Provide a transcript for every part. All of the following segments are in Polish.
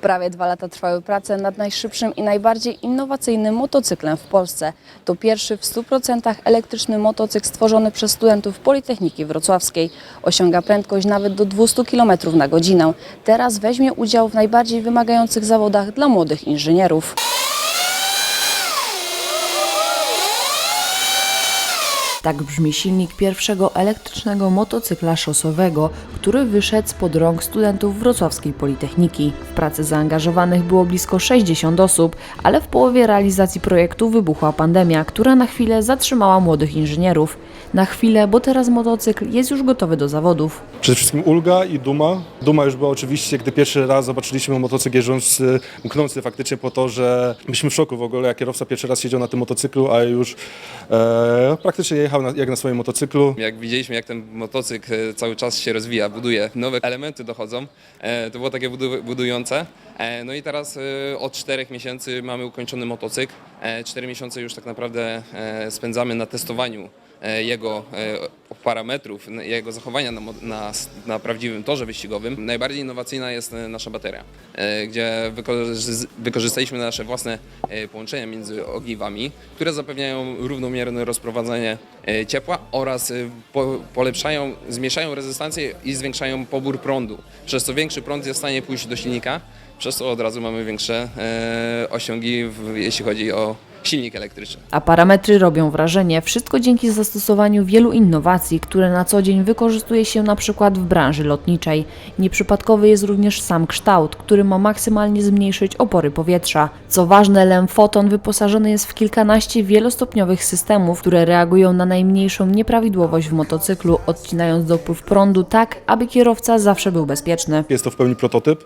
Prawie dwa lata trwały prace nad najszybszym i najbardziej innowacyjnym motocyklem w Polsce. To pierwszy w 100% elektryczny motocykl stworzony przez studentów Politechniki Wrocławskiej. Osiąga prędkość nawet do 200 km na godzinę. Teraz weźmie udział w najbardziej wymagających zawodach dla młodych inżynierów. Tak brzmi silnik pierwszego elektrycznego motocykla szosowego, który wyszedł spod rąk studentów Wrocławskiej Politechniki. W pracy zaangażowanych było blisko 60 osób, ale w połowie realizacji projektu wybuchła pandemia, która na chwilę zatrzymała młodych inżynierów. Na chwilę, bo teraz motocykl jest już gotowy do zawodów. Przede wszystkim ulga i duma. Duma już była oczywiście, gdy pierwszy raz zobaczyliśmy motocykl jeżdżący, mknący faktycznie po to, że byliśmy w szoku w ogóle, jak kierowca pierwszy raz siedział na tym motocyklu, a już e, praktycznie jechał na, jak na swoim motocyklu. Jak widzieliśmy, jak ten motocykl e, cały czas się rozwija, buduje, nowe elementy dochodzą, e, to było takie budu- budujące. E, No i teraz od czterech miesięcy mamy ukończony motocykl. Cztery miesiące już tak naprawdę spędzamy na testowaniu jego e, parametrów, jego zachowania na, na, na prawdziwym torze wyścigowym. Najbardziej innowacyjna jest e, nasza bateria, e, gdzie wykorzy- wykorzystaliśmy nasze własne e, połączenia między ogniwami, które zapewniają równomierne rozprowadzenie e, ciepła oraz e, po, polepszają, zmniejszają rezystancję i zwiększają pobór prądu, przez co większy prąd jest w stanie pójść do silnika, przez co od razu mamy większe e, osiągi, jeśli chodzi o silnik elektryczny. A parametry robią wrażenie. Wszystko dzięki zastosowaniu wielu innowacji, które na co dzień wykorzystuje się na przykład w branży lotniczej. Nieprzypadkowy jest również sam kształt, który ma maksymalnie zmniejszyć opory powietrza. Co ważne, LEM Photon wyposażony jest w kilkanaście wielostopniowych systemów, które reagują na najmniejszą nieprawidłowość w motocyklu, odcinając dopływ prądu tak, aby kierowca zawsze był bezpieczny. Jest to w pełni prototyp.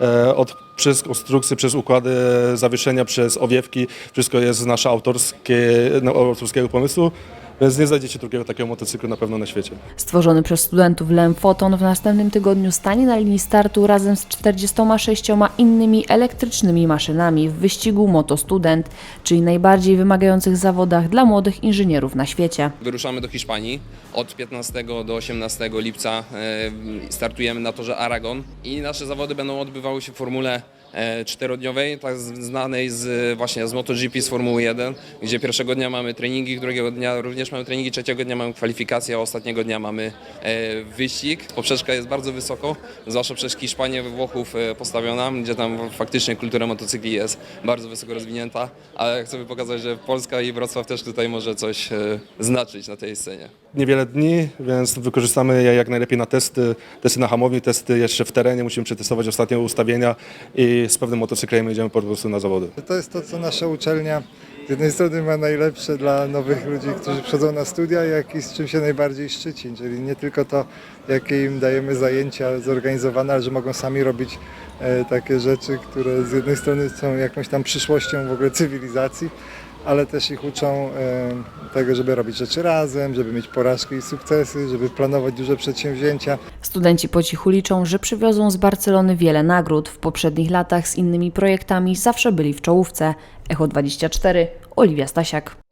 E, Od, przez konstrukcję, przez układy zawieszenia, przez owiewki, wszystko jest z nasze autorskie, no, autorskiego pomysłu, więc nie znajdziecie drugiego takiego motocyklu na pewno na świecie. Stworzony przez studentów LEM Photon w następnym tygodniu stanie na linii startu razem z 46 innymi elektrycznymi maszynami w wyścigu Moto Student, czyli najbardziej wymagających zawodach dla młodych inżynierów na świecie. Wyruszamy do Hiszpanii. Od 15 do 18 lipca e, startujemy na torze Aragon i nasze zawody będą odbywały się w formule e, czterodniowej, tak znanej z, właśnie z MotoGP z Formuły 1, gdzie pierwszego dnia mamy treningi, drugiego dnia również mamy treningi, trzeciego dnia mamy kwalifikacje, a ostatniego dnia mamy e, wyścig. Poprzeczka jest bardzo wysoko, zwłaszcza przez Hiszpanię, Włochów e, postawiona, gdzie tam faktycznie kultura motocykli jest bardzo wysoko rozwinięta, ale chcemy pokazać, że Polska i Wrocław też tutaj może coś e, znaczyć na tej scenie. Niewiele dni, więc wykorzystamy je jak najlepiej na testy, testy na hamowni, testy jeszcze w terenie, musimy przetestować ostatnie ustawienia i z pewnym motocyklem jedziemy po prostu na zawody. To jest to, co nasza uczelnia z jednej strony ma najlepsze dla nowych ludzi, którzy przychodzą na studia, jak i z czym się najbardziej szczyci, czyli nie tylko to, jakie im dajemy zajęcia zorganizowane, ale że mogą sami robić e, takie rzeczy, które z jednej strony są jakąś tam przyszłością w ogóle cywilizacji, ale też ich uczą tego, żeby robić rzeczy razem, żeby mieć porażki i sukcesy, żeby planować duże przedsięwzięcia. Studenci po cichu liczą, że przywiozą z Barcelony wiele nagród. W poprzednich latach z innymi projektami zawsze byli w czołówce. Echo 24, Oliwia Stasiak.